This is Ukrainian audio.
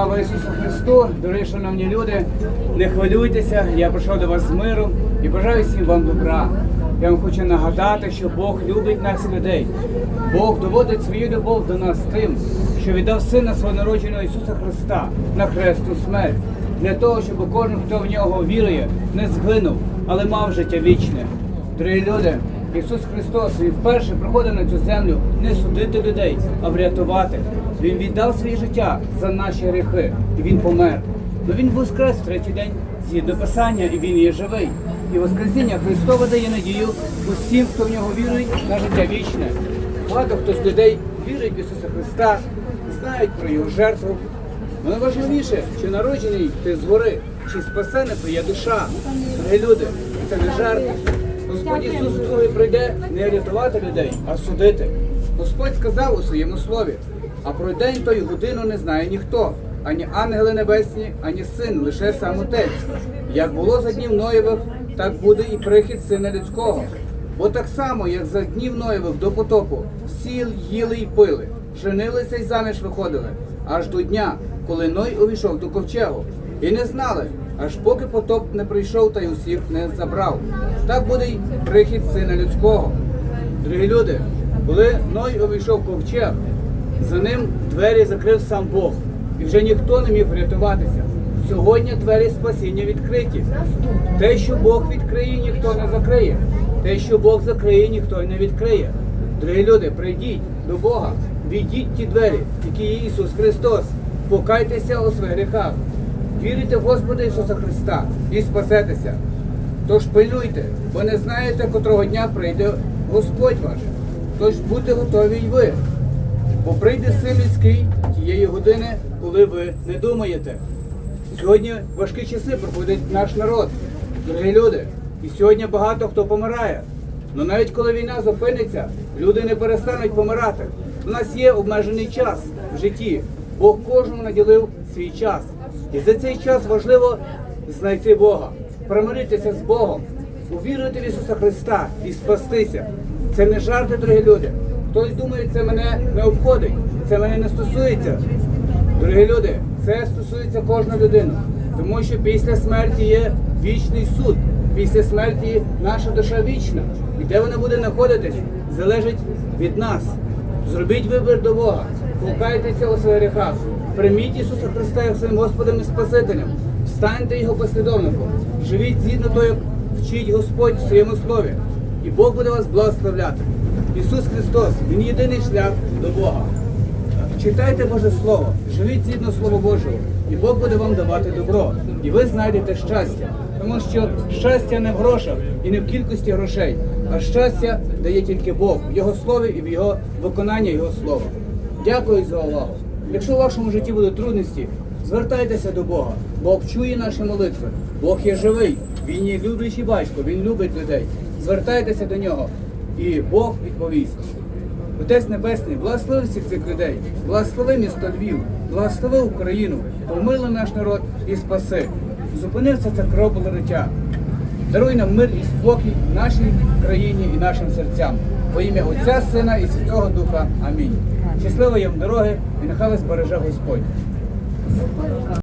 Слава Ісусу Христу, дорогі шановні люди, не хвилюйтеся, я прийшов до вас з миром і бажаю всім вам добра. Я вам хочу нагадати, що Бог любить нас людей. Бог доводить свою любов до нас тим, що віддав Сина свого народженого Ісуса Христа на хрестну смерть, для того, щоб кожен, хто в нього вірує, не згинув, але мав життя вічне. Дорогі люди, Ісус Христос Він вперше приходив на цю землю не судити людей, а врятувати. Він віддав своє життя за наші гріхи, і Він помер. Но Він воскрес в третій день згідно Писання, і Він є живий. І Воскресіння Христове дає надію усім, хто в нього вірує на життя вічне. Багато хто з людей вірить в Ісуса Христа, знають про Його жертву. Але важливіше, чи народжений ти згори, чи спасена твоя душа. Дорогі люди, це не жарт. Господь Ісус другий прийде не рятувати людей, а судити. Господь сказав у своєму слові, а про день той годину не знає ніхто, ані ангели небесні, ані син, лише сам отець. Як було за днів Ноєвих, так буде і прихід сина людського. Бо так само, як за днів Ноєвих до потопу, сіл їли й пили, женилися й заміж виходили, аж до дня, коли Ной увійшов до ковчегу. І не знали, аж поки потоп не прийшов та й усіх не забрав. Так буде й прихід сина людського. Дорогі люди, коли Ной увійшов ковчег, за ним двері закрив сам Бог, і вже ніхто не міг врятуватися. Сьогодні двері спасіння відкриті. Те, що Бог відкриє, ніхто не закриє. Те, що Бог закриє, ніхто не відкриє. Дорогі люди, прийдіть до Бога, відійдіть ті двері, які є Ісус Христос. Покайтеся у своїх гріхах. Вірите в Господа Ісуса Христа і спасетеся. Тож пильнуйте, бо не знаєте, котрого дня прийде Господь ваш. Тож будьте готові й ви. Бо прийде син людський тієї години, коли ви не думаєте. Сьогодні важкі часи проходить наш народ, дорогі люди. І сьогодні багато хто помирає. Але навіть коли війна зупиниться, люди не перестануть помирати. У нас є обмежений час в житті. Бог кожному наділив свій час. І за цей час важливо знайти Бога, примиритися з Богом, увірити в Ісуса Христа і спастися. Це не жарти, дорогі люди. Хтось думає, це мене не обходить, це мене не стосується. Дорогі люди, це стосується кожної людини, тому що після смерті є вічний суд. Після смерті наша душа вічна. І де вона буде знаходитись, залежить від нас. Зробіть вибір до Бога, покайтеся у своїх гріхах, прийміть Ісуса Христа як своїм Господом і Спасителем, станьте Його послідовником, живіть згідно того, як вчить Господь в своєму слові, і Бог буде вас благословляти. Ісус Христос, Він єдиний шлях до Бога. Читайте Боже Слово, живіть згідно Слова Божого, і Бог буде вам давати добро, і ви знайдете щастя. Тому що щастя не в грошах і не в кількості грошей, а щастя дає тільки Бог в Його слові і в Його виконанні Його слова. Дякую за увагу. Якщо в вашому житті будуть трудності, звертайтеся до Бога. Бог чує наші молитви. Бог є живий, Він є люблячий батько, Він любить людей. Звертайтеся до нього, і Бог відповість. Отець Небесний, благослови всіх цих людей, благослови місто Львів, благослови Україну, помили наш народ і спаси. Зупинився це кровопролиття. Даруй нам мир і спокій нашій країні і нашим серцям. Во ім'я Отця, Сина і Святого Духа. Амінь. Щасливої вам дороги і нехай вас береже Господь.